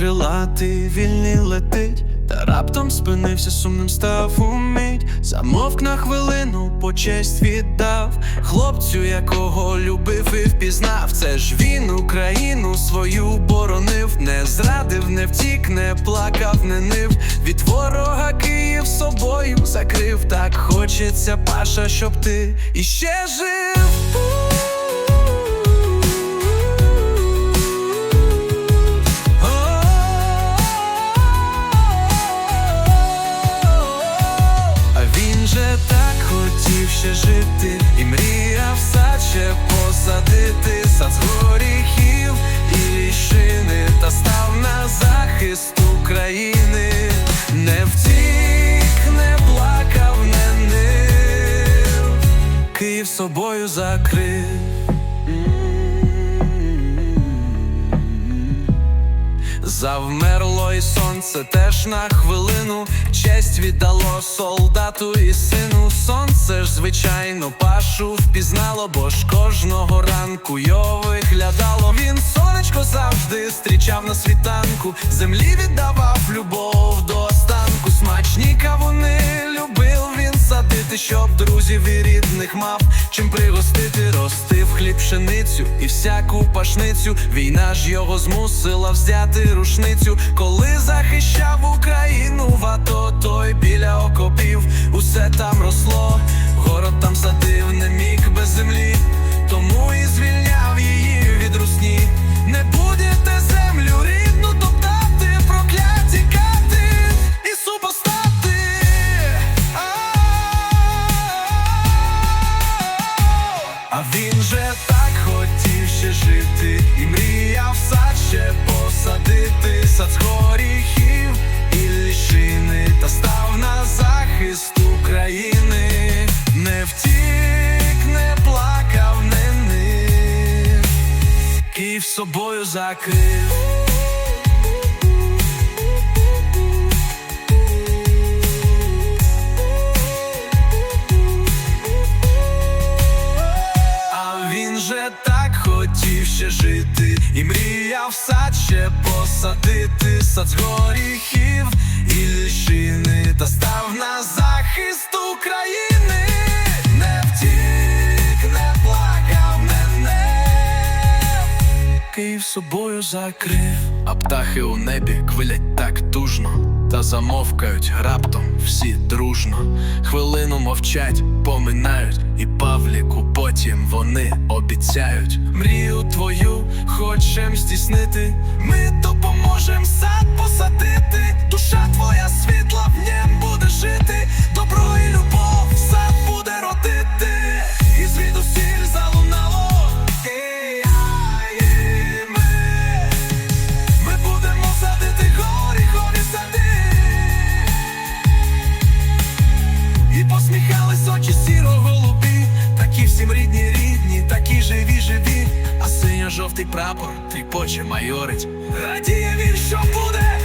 крилатий, вільний летить, та раптом спинився, сумним став умить. Замовк на хвилину, почесть віддав хлопцю, якого любив і впізнав. Це ж він Україну свою боронив, не зрадив, не втік, не плакав, не нив. Від ворога Київ собою закрив. Так хочеться, Паша, щоб ти іще жив. України, не втік, не плакав, не нив, Київ собою закрив. Завмерло і сонце теж на хвилину, честь віддало солдату і сину. Сонце ж, звичайно, пашу впізнало, бо ж кожного ранку його виглядало. Він сонечко завжди зустрічав на світанку, землі віддавав любов садити, щоб друзів і рідних мав. Чим пригостити, ростив хліб, пшеницю і всяку пашницю. Війна ж його змусила взяти рушницю, коли захищав Україну в АТО, той біля окопів, усе там ще жити. І мріяв сад ще посадити. Сад з горіхів і ліщини та став на захист України, не втік, не плакав, не нив, Київ собою закрив. Ще жити. І мріяв сад ще посадити. Сад з горіхів і ліщини та став на захист України, не втік, не плакав, мене, Київ собою закрив, а птахи у небі квилять так тужно. Та замовкають раптом всі дружно, хвилину мовчать, поминають, і Павліку потім вони обіцяють мрію твою хочем здійснити. Ми допоможем сад посадити. Такі живі, живі. А синьо-жовтий прапор тріпоче майорить. Радіє він, що буде,